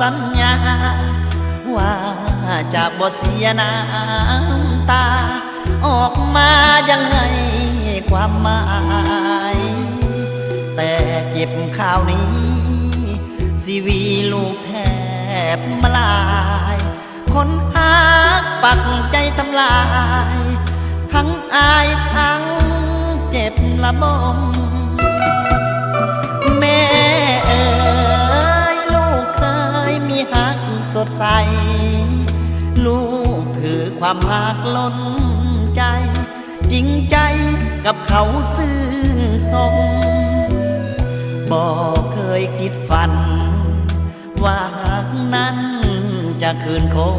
สัญญา ว่าจะบ่เสียน้ำตา ออกมายังไงความหมาย แต่เจ็บข่าวนี้ สีวีลูกแทบมาลาย คนฮักปักใจทำลาย ทั้งอายทั้งเจ็บละมอม ดใส ลูกถือความหักล้นใจ จริงใจกับเขาซื่นสมบอกเคยคิดฝัน ว่าหากนั้นจะคืนคง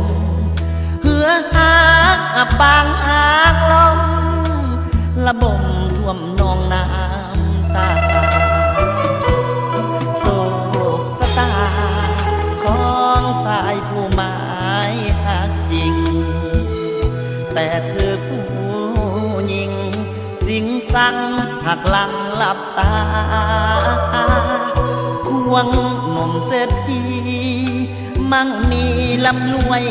เหือหากอับางหากลมระบมท่วมนองน้ สายผู้หมายหักจริง แต่เธอผู้หญิง สิงสังหักหลังหลับตา ควงหนุ่มเศรษฐีมั่งมีลำรวย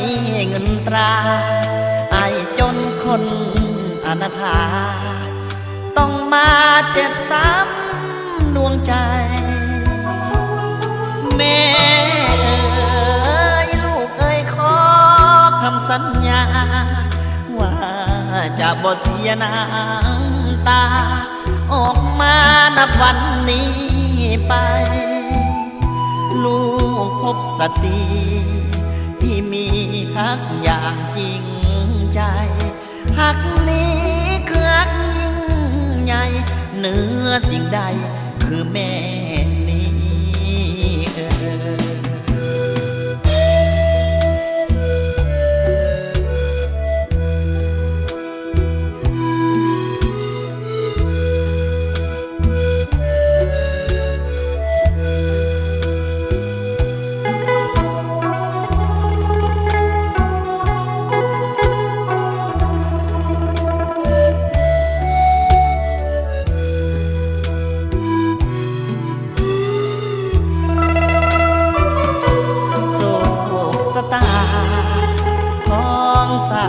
เงินตราไอจนคนอนาถาต้องมาเจ็บซ้ำดวงใจ แม่ สัญญา ว่าจะบ่เสียน้ำตา ออกมานับวันนี้ไป ลูกพบสตรีที่มีฮักอย่างจริงใจฮักนี้คือฮักยิ่งใหญ่เหนือสิ่งใดคือแม่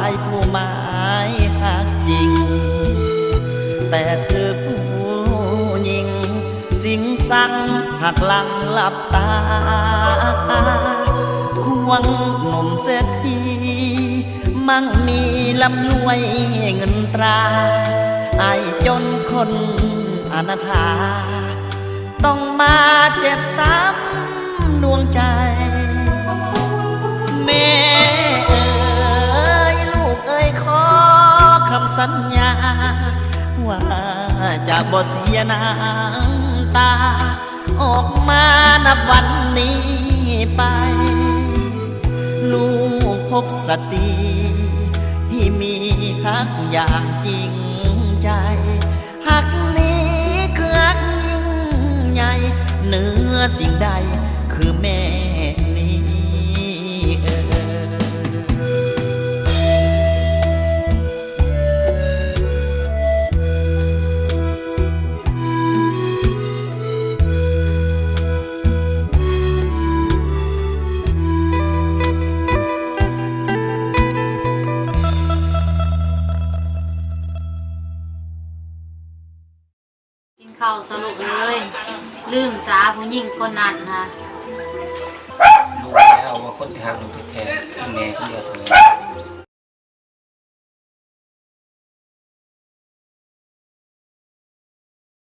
ายผู้หมายหักจริง แต่เธอผู้หญิง สิงสังหักหลังหลับตา ควงหนุ่มเศรษฐีมั่งมีลำรวยเงินตราไอจนคนอนาถาต้องมาเจ สัญญา ว่าจะบ่เสียน้ำตา ออกมานับวันนี้ไป ลูกพบสตรีที่มีฮักอย่างจริงใจฮักนี้คือฮักยิ่งใหญ่เหนือสิ่งใดคือแม่ เข้าสรุปเลยลืมสาผู้หญิงคนนั้นนะรู้แล้วว่าคนที่หักลูกที่แท้คือแม่คนเดียวเท่านั้น